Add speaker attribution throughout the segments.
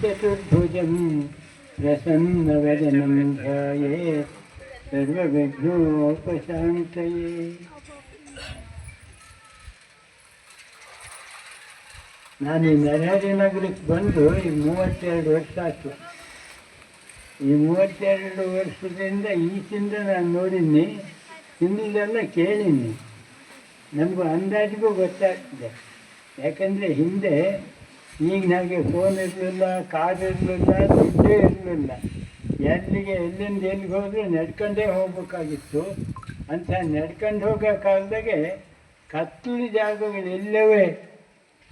Speaker 1: ಚತುರ್ಭುಜಂ ಪ್ರಸನ್ನವದನಂ ಧ್ಯಾಯೇ ಸರ್ವವಿಘ್ನೋಪಶಾಂತಯೇ ನಾನು ಈ ನರಹರಿ ನಗರಕ್ಕೆ ಬಂದು ಈ ಮೂವತ್ತೆರಡು ವರ್ಷ ಆಯಿತು. ಈ ಮೂವತ್ತೆರಡು ವರ್ಷದಿಂದ ಈಚಿಂದ ನಾನು ನೋಡಿದ್ದೀನಿ ಹಿಂದಿದೆಲ್ಲ ಕೇಳೀನಿ ನಮಗೂ ಅಂದಾಜಿಗೂ ಗೊತ್ತಾಗ್ತದೆ. ಯಾಕಂದರೆ ಹಿಂದೆ ಈಗ ನನಗೆ ಫೋನ್ ಇರಲಿಲ್ಲ ಕಾರ್ ಇರಲಿಲ್ಲ, ದುಡ್ಡೇ ಇರಲಿಲ್ಲ. ಎಲ್ಲಿಗೆ, ಎಲ್ಲಿಂದ ಎಲ್ಲಿಗೆ ಹೋದರೆ ನಡ್ಕೊಂಡೇ ಹೋಗ್ಬೇಕಾಗಿತ್ತು. ಅಂತ ನಡ್ಕೊಂಡು ಹೋಗೋ ಕಾಲದಾಗೆ ಕತ್ತಲು ಜಾಗಗಳು ಎಲ್ಲವೇ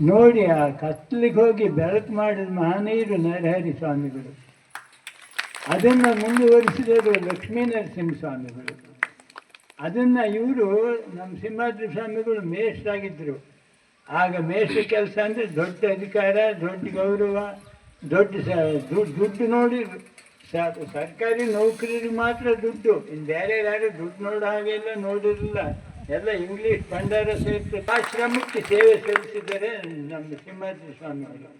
Speaker 1: ನೋಡಿ ಆ ಕತ್ತಲಿಗೆ ಹೋಗಿ ಬೆಳಕು ಮಾಡಿದ ಮಹಾನೀರು ನರಹರಿ ಸ್ವಾಮಿಗಳು. ಅದನ್ನು ಮುಂದುವರಿಸಿದರು ಲಕ್ಷ್ಮೀ ನರಸಿಂಹ ಸ್ವಾಮಿಗಳು. ಅದನ್ನು ಇವರು ನಮ್ಮ ಸಿಂಹಾದ್ರಿ ಸ್ವಾಮಿಗಳು ಮೇಷ್ಟ್ರಾಗಿದ್ದರು ಆಗ ಮೇಷ್ಟ್ರ ಕೆಲಸ ಅಂದರೆ ದೊಡ್ಡ ಅಧಿಕಾರ, ದೊಡ್ಡ ಗೌರವ, ದೊಡ್ಡ ದುಡ್ಡು ದುಡ್ಡು ನೋಡಿ ಸರ್ಕಾರಿ ನೌಕರರಿಗೆ ಮಾತ್ರ ದುಡ್ಡು. ಇನ್ನು ಬೇರೆ ಯಾರು ದುಡ್ಡು ನೋಡೋ ಹಾಗೆಲ್ಲ ನೋಡಿರಲಿಲ್ಲ ಎಲ್ಲ ಇಂಗ್ಲೀಷ್ ಭಂಡಾರ ಸೇರಿಸಿ ಆಶ್ರಮಕ್ಕೆ ಸೇವೆ ಸಲ್ಲಿಸಿದರೆ ನಮ್ಮ ಸಿಂಹಾದ್ರಿ ಸ್ವಾಮಿಗಳು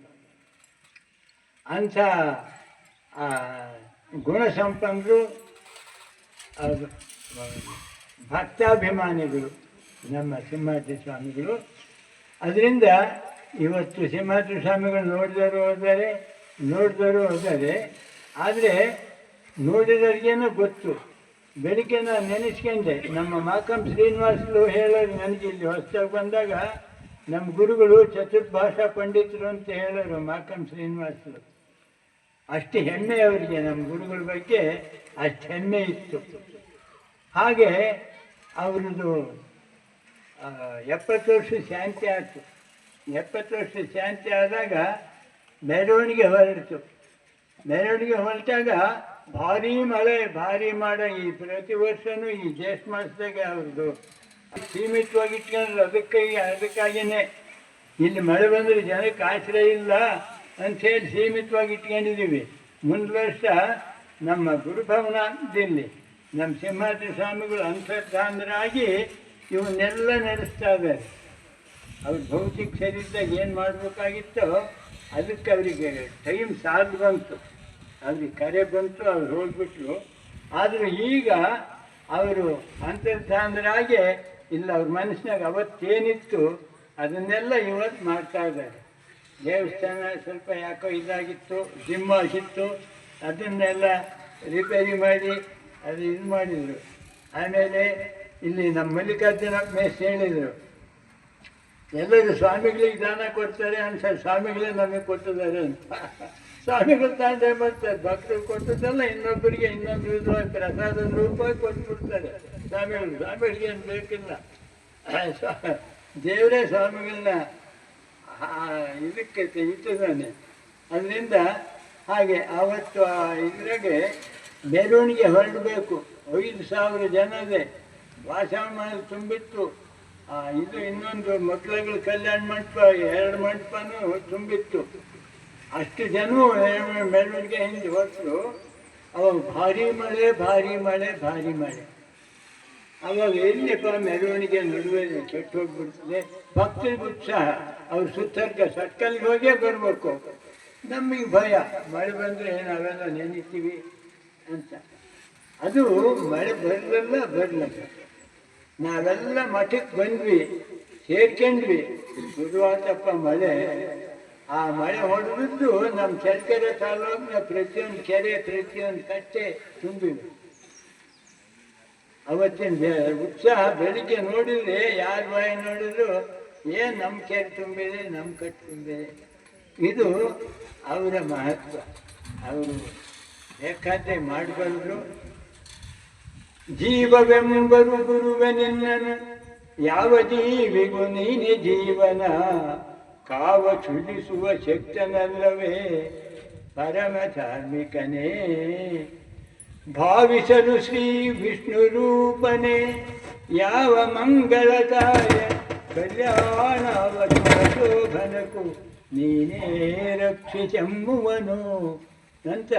Speaker 1: ಅಂಥ ಗುಣಸಂಪನ್ನರು ಭಕ್ತಾಭಿಮಾನಿಗಳು ನಮ್ಮ ಸಿಂಹಾದ್ರಿ ಸ್ವಾಮಿಗಳು. ಅದರಿಂದ ಇವತ್ತು ಸಿಂಹಾದ್ರಿ ಸ್ವಾಮಿಗಳು ನೋಡಿದವರು ಹೋದರೆ ನೋಡಿದವರು ಹೋದರೆ, ಆದರೆ ನೋಡಿದವ್ರಿಗೇನೋ ಗೊತ್ತು. ಬೆಳಿಗ್ಗೆ ನಾನು ನೆನೆಸ್ಕೊಂಡೆ. ನಮ್ಮ ಮಾಕಂ ಶ್ರೀನಿವಾಸಲು ಹೇಳೋರು ನನಗೆ ಇಲ್ಲಿ ಹೊಸದಾಗಿ ಬಂದಾಗ ನಮ್ಮ ಗುರುಗಳು ಚತುರ್ಭಾಷಾ ಪಂಡಿತರು ಅಂತ ಹೇಳೋರು ಮಾಕಂ ಶ್ರೀನಿವಾಸಲು ಅಷ್ಟು ಹೆಮ್ಮೆ ಅವರಿಗೆ ನಮ್ಮ ಗುರುಗಳ ಬಗ್ಗೆ, ಅಷ್ಟು ಹೆಮ್ಮೆ ಇತ್ತು. ಹಾಗೆ ಅವ್ರದ್ದು ಎಪ್ಪತ್ತು ವರ್ಷ ಶಾಂತಿ ಆಯಿತು. ಎಪ್ಪತ್ತು ವರ್ಷ ಶಾಂತಿ ಆದಾಗ ಮೆರವಣಿಗೆ ಹೊರಡ್ತು. ಮೆರವಣಿಗೆ ಹೊರಟಾಗ ಭಾರೀ ಮಳೆ, ಭಾರಿ ಮಾಡ. ಈ ಪ್ರತಿ ವರ್ಷವೂ ಈ ಜ್ಯೇಷ್ಠ ಮಾಸದಾಗ ಅವ್ರದ್ದು. ಸೀಮಿತವಾಗಿ ಇಟ್ಕೊಂಡ್ರು. ಅದಕ್ಕೆ ಅದಕ್ಕಾಗಿಯೇ ಇಲ್ಲಿ ಮಳೆ ಬಂದರೆ ಜನಕ್ಕೆ ಆಶ್ರಯ ಇಲ್ಲ ಅಂಥೇಳಿ ಸೀಮಿತವಾಗಿ ಇಟ್ಕೊಂಡಿದ್ದೀವಿ. ಮುಂದೆ ವರ್ಷ ನಮ್ಮ ಗುರುಭವನ ಅಂತಿಲ್ಲಿ ನಮ್ಮ ಸಿಂಹಾದ್ರಿ ಸ್ವಾಮಿಗಳು ಅಂತರ್ಧಾನರಾಗಿ ಇವನ್ನೆಲ್ಲ ನಡೆಸ್ತಾ ಇದ್ದಾರೆ. ಅವ್ರ ಭೌತಿಕ ಶರೀರದಾಗ ಏನು ಮಾಡಬೇಕಾಗಿತ್ತೋ ಅದಕ್ಕೆ ಅವರಿಗೆ ಟೈಮ್ ಸಾಲ್ದು ಬಂತು. ಅವ್ರಿಗೆ ಕರೆ ಬಂತು, ಅವ್ರು ಹೋಗ್ಬಿಟ್ರು. ಆದರೂ ಈಗ ಅವರು ಅಂತರ್ಧಾನರಾಗೆ, ಇಲ್ಲ, ಅವ್ರ ಮನಸ್ಸಿನಾಗ ಅವತ್ತೇನಿತ್ತು, ಅದನ್ನೆಲ್ಲ ಇವತ್ತು ಮಾಡ್ತಾ ಇದ್ದಾರೆ. ದೇವಸ್ಥಾನ ಸ್ವಲ್ಪ ಯಾಕೋ ಇದಾಗಿತ್ತು ಜಿಮ್ ಆಗಿತ್ತು, ಅದನ್ನೆಲ್ಲ ರಿಪೇರಿ ಮಾಡಿ, ಅದು ಇದು ಮಾಡಿದರು. ಆಮೇಲೆ ಇಲ್ಲಿ ನಮ್ಮ ಮಲ್ಲಿಕಾರ್ಜುನ ಮೇಸ್ ಹೇಳಿದರು, ಎಲ್ಲರೂ ಸ್ವಾಮಿಗಳಿಗೆ ದಾನ ಕೊಡ್ತಾರೆ, ಅಂತ ಸ್ವಾಮಿಗಳೇ ನಮಗೆ ಕೊಟ್ಟಿದ್ದಾರೆ ಅಂತ. ಸ್ವಾಮಿಗಳು ತಾಂಡೆ ಮತ್ತೆ ಭಕ್ತರು ಕೊಟ್ಟದ್ದೆಲ್ಲ ಇನ್ನೊಬ್ಬರಿಗೆ ಇನ್ನೊಂದು ವಿಧವಾಗಿ ಪ್ರಸಾದದ ರೂಪವಾಗಿ ಕೊಟ್ಬಿಡ್ತಾರೆ. ಸ್ವಾಮಿಗಳು, ಸ್ವಾಮಿಗಳಿಗೆ ಏನು ಬೇಕಿಲ್ಲ. ದೇವರೇ ಸ್ವಾಮಿಗಳನ್ನ ಇದಕ್ಕೆ ಇಟ್ಟಿದ್ದಾನೆ ಅದರಿಂದ ಹಾಗೆ ಆವತ್ತು ಆ ಇದ್ರಾಗೆ ಮೆರವಣಿಗೆ ಹೊರಡಬೇಕು. ಐದು ಸಾವಿರ ಜನದೇ ಭಾಷಣ ತುಂಬಿತ್ತು. ಆ, ಇದು ಇನ್ನೊಂದು ಮಕ್ಕಳುಗಳ ಕಲ್ಯಾಣ ಮಂಟಪ ಎರಡು ಮಂಟಪನೂ ತುಂಬಿತ್ತು. ಅಷ್ಟು ಜನ ಮೆರವಣಿಗೆ ಹಿಂದೆ ಹೊತ್ತು ಅವಾಗ ಭಾರಿ ಮಳೆ ಭಾರಿ ಮಳೆ ಭಾರಿ ಮಳೆ. ಅವಾಗ ಎಲ್ಲಿಪ್ಪ ಮೆರವಣಿಗೆ ನಡುವೆ ಕೆಟ್ಟು ಹೋಗ್ಬಿಡ್ತದೆ ಭಕ್ತರಿಗೆ ಉತ್ಸಾಹ. ಅವ್ರು ಸುತ್ತರ್ಕ ಸರ್ಕಲ್ಗೆ ಹೋಗೇ ಬರಬೇಕು. ನಮಗೆ ಭಯ. ಮಳೆ ಬಂದರೆ ನಾವೆಲ್ಲ ನೆನೀತೀವಿ ಅಂತ. ಅದು ಮಳೆ ಬರಲಿಲ್ಲ ಬರಲಿಲ್ಲ. ನಾವೆಲ್ಲ ಮಠಕ್ಕೆ ಬಂದ್ವಿ, ಸೇರ್ಕೊಂಡ್ವಿ. ಶುರುವಾತಪ್ಪ ಮಳೆ, ಆ ಮಳೆ ಹೊಡೆದಿದ್ದು ನಮ್ಮ ಚಳ್ಳಕೆರೆ ತಾಲೂಕಿನ ಪ್ರತಿಯೊಂದು ಕೆರೆ, ಪ್ರತಿಯೊಂದು ಕಟ್ಟೆ ತುಂಬಿವೆ ಅವತ್ತಿನ ಉತ್ಸಾಹ ಬೆಳಿಗ್ಗೆ ನೋಡಿದ್ರೆ ಯಾರು ಬಾಯಿ ನೋಡಿದ್ರು, ಏನು ನಮ್ಮ ಕೆರೆ ತುಂಬಿದೆ ನಮ್ಮ ಕಟ್ಟು ತುಂಬಿದೆ. ಇದು ಅವರ ಮಹತ್ವ. ಅವರು ಬೇಕಾದ್ರೆ ಮಾಡಬಲ್ಲರು ಜೀವವೆಂಬರು ಗುರುವೆ ನಿನ್ನನು ಯಾವ ಜೀವಿಗೂ ನೀನೆ ಜೀವನ ಕಾವ ಚುಲಿಸುವ ಶಕ್ತನಲ್ಲವೇ ಪರಮ ಧಾರ್ಮಿಕನೇ ಭಾವಿಸಲು ಶ್ರೀ ವಿಷ್ಣು ರೂಪನೇ ಯಾವ ಮಂಗಳಕಾಯ ಕಲ್ಯಾಣವತ ಶೋಭನಕು ನೀನೇ ರಕ್ಷಿಸೆಂಬುವನು ಅಂತ